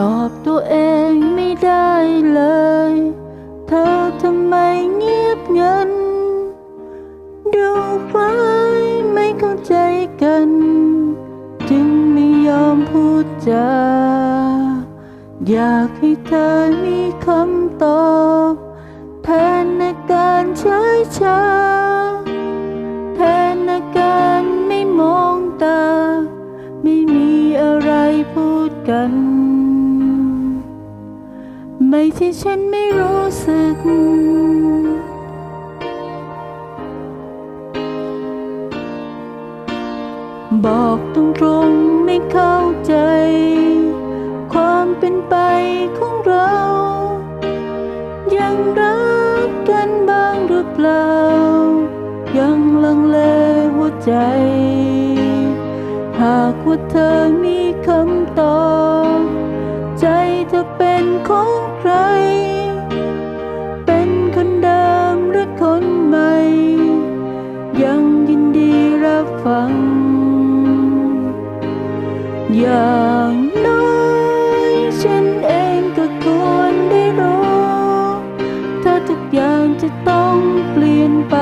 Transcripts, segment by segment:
ตอบตัวเองไม่ได้เลย เธอทำไมเงียบงัน ดูฟ้าไม่เข้าใจกัน จึงไม่ยอมพูดจา อยากให้เธอมีคำตอบแทนอาการใช้ชาแทนอาการไม่มองตา ไม่มีอะไรพูดกัน ไม่ใช่ฉันไม่รู้สึก บอกตรงๆไม่เข้าใจ ความเป็นไปของเรา ยังรักกันบ้างหรือเปล่า ยังลังเลหัวใจ หากว่าเธอมีคำตอบ เป็นของใคร เป็นคนเดิมหรือคนใหม่ ยังยินดีรับฟัง อย่างน้อยฉันเองก็ควรได้รู้ ถ้าทุกอย่างจะต้องเปลี่ยนไป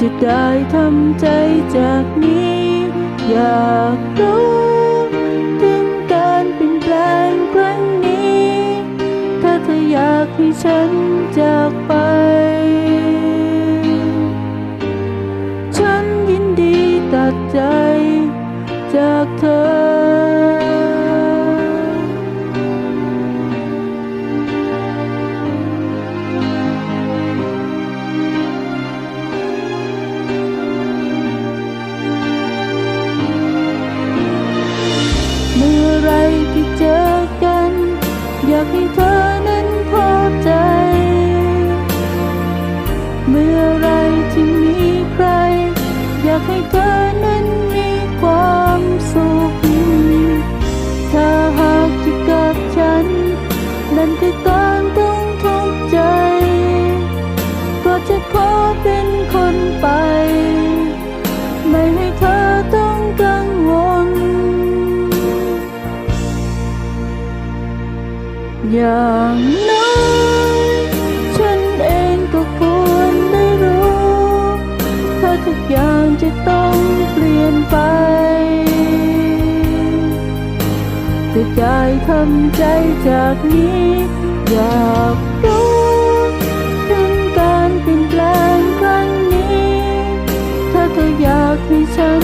จะได้ทำใจจากนี้ อยาก ฉันจากไป ฉันยินดีตัดใจจากเธอเมื่อไรที่เจอกัน อยากให้เธอนั้นพอใจ เมื่อไรที่มีใคร อยากให้เธอนั้นมีความสุข ถ้าหากที่กับฉัน นั่นคือการต้องทุกข์ใจ ก็จะขอเป็นคนไป ไม่ให้เธอต้องกังวล อย่างน้อ ทุกอย่างจะต้องเปลี่ยนไปจะใจทำใจจากนี้ อยากรู้ถึงการเปลี่ยนแปลงครั้งนี้ ถ้าเธออยากให้ฉัน